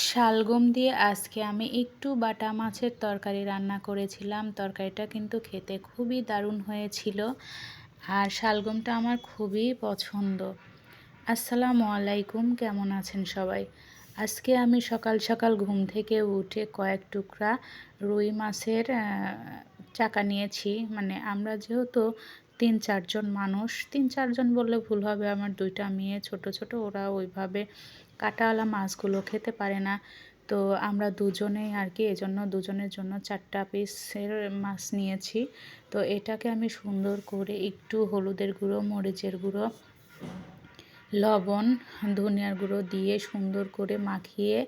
শালগম দিয়ে আজকে আমি একটু বাটা মাছের তরকারি রান্না করেছিলাম। তরকারিটা কিন্তু খেতে খুবই দারুণ হয়েছিল আর শালগমটা আমার খুবই পছন্দ। আসসালামু আলাইকুম, কেমন আছেন সবাই? আজকে আমি সকাল সকাল ঘুম থেকে উঠে কয়েক টুকরা রুই মাছের চাকা নিয়েছি। মানে আমরা যেহেতু তিন চারজন মানুষ। তিন চারজন বললে ভুল হবে। আমার দুইটা মেয়ে ছোট ছোট। ওরা ওইভাবে কাটাওয়ালা মাছগুলো খেতে পারে না। তো আমরা দুজনেই আর কি, এজন্য দুজনের জন্য চারটা পিসের মাছ নিয়েছি। তো এটাকে আমি সুন্দর করে একটু হলুদের গুঁড়ো, মরিচের গুঁড়ো, লবণ, ধনিয়ার গুঁড়ো দিয়ে সুন্দর করে মাখিয়ে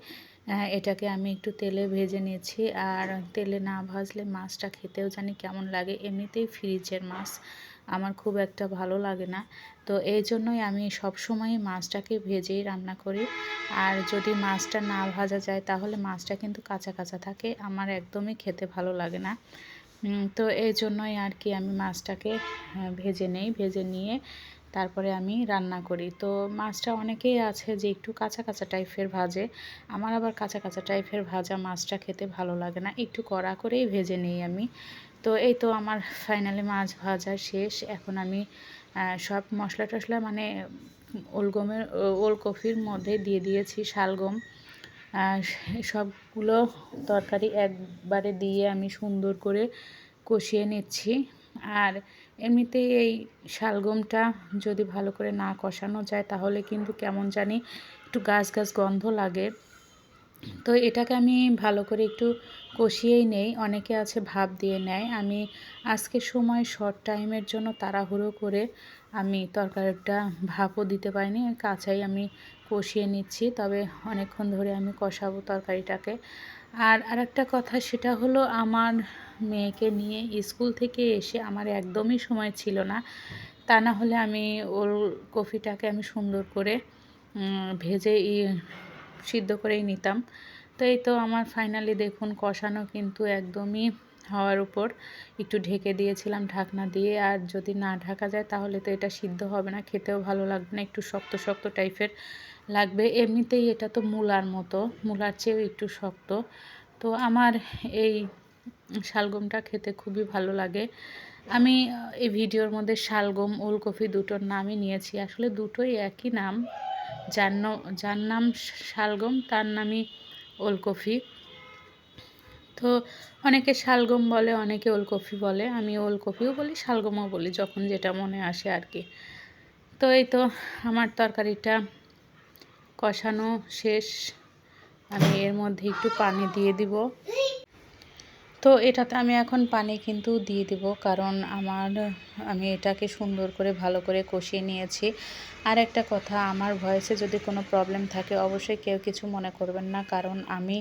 এটাকে আমি একটু তেলে ভেজে নিয়েছি। আর তেলে না ভাজলে মাছটা খেতেও জানি কেমন লাগে। এমনিতেই ফ্রিজের মাছ, আমার খুব একটা ভালো লাগে না। তো এই জন্যই আমি সব সময় মাছটাকে ভেজেই রান্না করি। আর যদি মাছটা না ভাজা যায়, তাহলে মাছটা কিন্তু কাঁচা কাঁচা থাকে। আমার একদমই খেতে ভালো লাগে না। তো এই জন্যই আর কি আমি মাছটাকে ভেজে নেই। ভেজে নিয়ে তারপরে আমি রান্না করি। তো মাছটা অনেকেই আছে যে একটু কাঁচা কাঁচা টাইপের ভাজে। আমার আবার কাঁচা কাঁচা টাইপের ভাজা মাছটা খেতে ভালো লাগে না। একটু কড়া করেই ভেজে নিই আমি। তো এই তো আমার ফাইনালি মাছ ভাজা শেষ। এখন আমি সব মশলা টশলা মানে ওলগমের ওলকপির মধ্যে দিয়ে দিয়েছি শালগম সবগুলো তরকারি একবারে দিয়ে আমি সুন্দর করে কষিয়ে নিচ্ছি। আর এমনিতেই এই শালগমটা যদি ভালো করে না কষানো যায়, তাহলে কিন্তু কেমন জানি একটু গাছ গাছ গন্ধ লাগে। তো এটাকে আমি ভালো করে একটু কষিয়েই নেই, অনেকে আছে ভাব দিয়ে নেয়। আমি আজকে সময় শর্ট টাইমের জন্য তাড়াহুড়ো করে আমি তরকারিটা ভাপও দিতে পারিনি, কাঁচাই আমি কষিয়ে নিচ্ছি। তবে অনেকক্ষণ ধরে আমি কষাবো তরকারিটাকে। আর আরেকটা কথা, সেটা হলো আমার মেয়েকে নিয়ে স্কুল থেকে এসে আমার একদমই সময় ছিল না। তা না হলে আমি ওর কফিটাকে আমি সুন্দর করে ভেজে সিদ্ধ করেই নিতাম। তো এই তো আমার ফাইনালি দেখুন কষানো কিন্তু একদমই হওয়ার উপর। একটু ঢেকে দিয়েছিলাম ঢাকনা দিয়ে, আর যদি না ঢাকা যায় তাহলে তো এটা সিদ্ধ হবে না, খেতেও ভালো লাগবে না, একটু শক্ত শক্ত টাইপের লাগবে। এমনিতেই এটা তো মূলার মতো। মূলার চেয়েও একটু শক্ত। তো আমার এই শালগমটা খেতে খুবই ভালো লাগে। আমি এই ভিডিওর মধ্যে শালগম, ওলকপি দুটোর নামই নিয়েছি। আসলে দুটোই একই নাম। যার যার নাম শালগম, তার নামই ওলকপি। তো অনেকে শালগম বলে, অনেকে ওলকপি বলে। আমি ওলকপিও বলি, শালগমও বলি, যখন যেটা মনে আসে আর কি। তো এই তো আমার তরকারিটা কষানো শেষ। আমি এর মধ্যে একটু পানি দিয়ে দিব। তো এটাতে আমি এখন পানি কিন্তু দিয়ে দিব কারণ আমার, আমি এটাকে সুন্দর করে ভালো করে কষিয়ে নিয়েছি। আর একটা কথা, আমার ভয়েসে যদি কোনো প্রবলেম থাকে, অবশ্যই কেউ কিছু মনে করবেন না কারণ আমি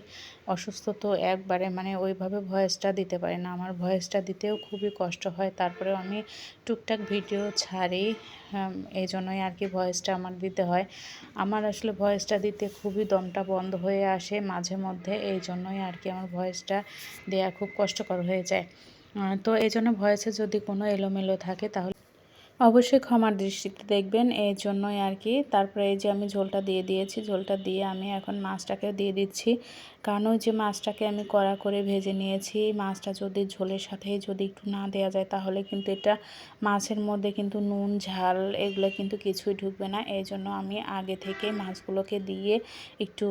অসুস্থ তো একবারে মানে ওইভাবে ভয়েসটা দিতে পারি না। আমার ভয়েসটা দিতেও খুবই কষ্ট হয়। তারপরে আমি টুকটাক ভিডিও ছাড়ি এই জন্যই আর কি ভয়েসটা আমার দিতে হয়। আমার আসলে ভয়েসটা দিতে খুবই দমটা বন্ধ হয়ে আসে মাঝে মধ্যে এই জন্যই আর কি আমার ভয়েসটা দেওয়া খুব কষ্টকর হয়ে যায়। তো এই জন্য ভয়েসে যদি কোনো এলোমেলো থাকে তাহলে অবশ্যই ক্ষমার দৃষ্টিতে দেখবেন এই জন্যই আর কি। তারপরে এই যে আমি ঝোলটা দিয়ে দিয়েছি, ঝোলটা দিয়ে আমি এখন মাছটাকে দিয়ে দিচ্ছি। কারণ ওই যে মাছটাকে আমি কড়া করে ভেজে নিয়েছি, মাছটা যদি ঝোলের সাথে যদি একটু না দেওয়া যায়, তাহলে কিন্তু এটা মাছের মধ্যে কিন্তু নুন, ঝাল এগুলো কিন্তু কিছুই ঢুকবে না। এই জন্য আমি আগে থেকে মাছগুলোকে দিয়ে একটু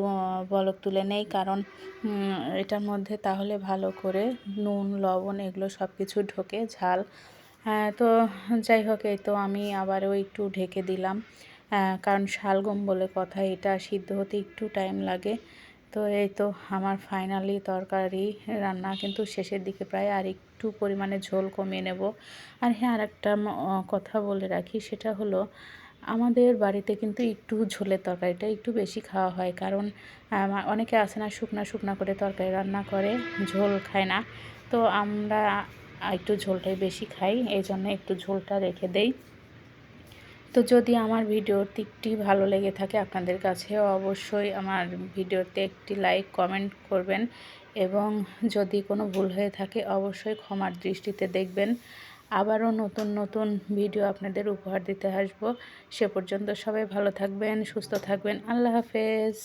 বলক তুলে নেই। কারণ এটার মধ্যে তাহলে ভালো করে নুন, লবণ এগুলো সব কিছু ঢোকে, ঝাল হ্যাঁ তো যাই হোক, এই তো আমি আবারও একটু ঢেকে দিলাম। কারণ শালগম বলে কথা, এটা সিদ্ধ হতে একটু টাইম লাগে। তো এই তো আমার ফাইনালি তরকারি, রান্না কিন্তু শেষের দিকে প্রায় আর একটু পরিমাণে ঝোল কমিয়ে নেব। আর হ্যাঁ আর একটা কথা বলে রাখি, সেটা হলো আমাদের বাড়িতে কিন্তু একটু ঝোলের তরকারিটা একটু বেশি খাওয়া হয়। কারণ অনেকে আসে না, শুকনা শুকনা করে তরকারি রান্না করে, ঝোল খায় না। তো আমরা একটু ঝোলটাই বেশি খাই, এই জন্য একটু ঝোলটা রেখে দেই। তো যদি আমার ভিডিওর দিকটি ভালো লেগে থাকে, আপনাদের কাছে অবশ্যই আমার ভিডিওতে একটি লাইক, কমেন্ট করবেন এবং যদি কোনো ভুল হয়ে থাকে, অবশ্যই ক্ষমার দৃষ্টিতে দেখবেন। আবারও নতুন নতুন ভিডিও আপনাদের উপহার দিতে আসব। সে পর্যন্ত সবাই ভালো থাকবেন, সুস্থ থাকবেন। আল্লাহ হাফেজ।